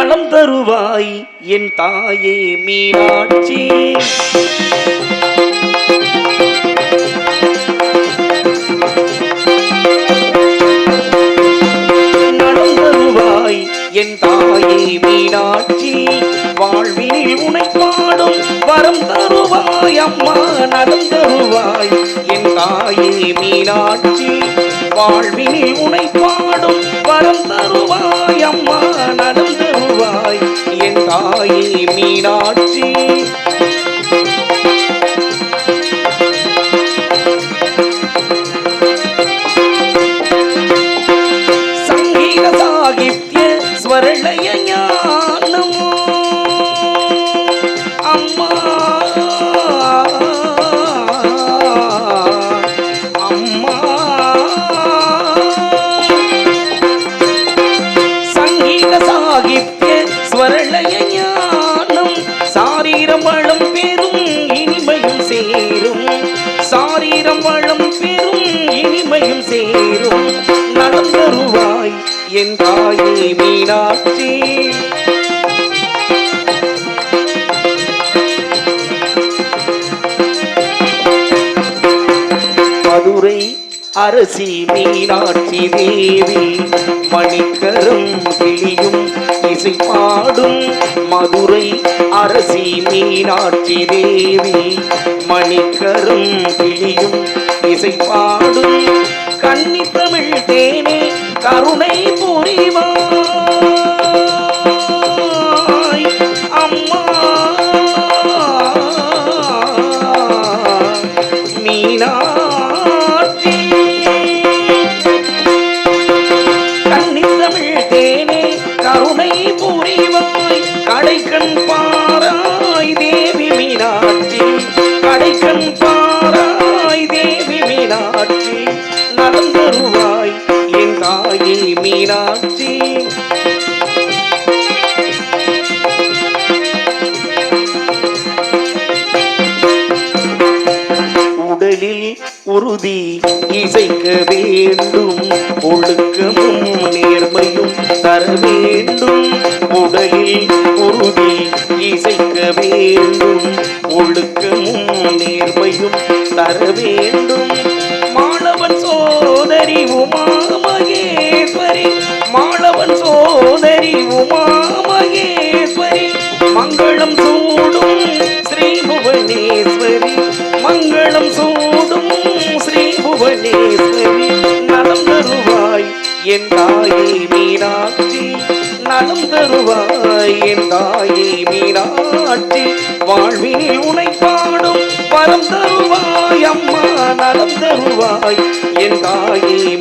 நலம் தருவாய் என் தாயே மீனாட்சி. நலம் தருவாய் என் தாயே மீனாட்சி. வாழ்வினில் உனை பாடும் வரம் தருவாய். அம்மா நலம் தருவாய் என் தாயே மீனாட்சி. வாழ்வினில் உனை பாடும் வரம் தருவாய் அம்மா நடந்தருவாய் என் தாயே மீனாட்சி இனிமையும் சேரும் நலம் தருவாய் என் தாயே மீனாட்சி. மதுரை அரசி மீனாட்சி தேவி மணிக்கரும் கிளியும் இசை பாடும் மதுரை அரசி மீனாட்சி தேவி மணிக்கரும் கிளியும் இசை பாடும் கன்னி தமிழ் தேனே கருணை புரிவாய். அம்மா மீனாட்சி. கன்னித்தமிழ் தேனே கருணை புரிவாய். கடைக்கண் பாராய் உறுதி இசைக்க வேண்டும். ஒழுக்கமும் நேர்மையும் தர வேண்டும். உடலில் உறுதி இசைக்க வேண்டும். ஒழுக்கமும் நேர்மையும் தர வேண்டும். மாணவன் சோதரி உமா மகேஸ்வரி. மாணவன் சோதரி உமா மகேஸ்வரி. மங்களம் சூடும் ஸ்ரீ புவனேஸ்வரி. மங்களம் சூ என் தாயை மீனாட்சி நலம் தருவாய் என் தாயை மீனாட்சி. வாழ்வினில் உனைப்பாடும் பாடும் வரம் தருவாய் அம்மா நலம் தருவாய் என் தாயை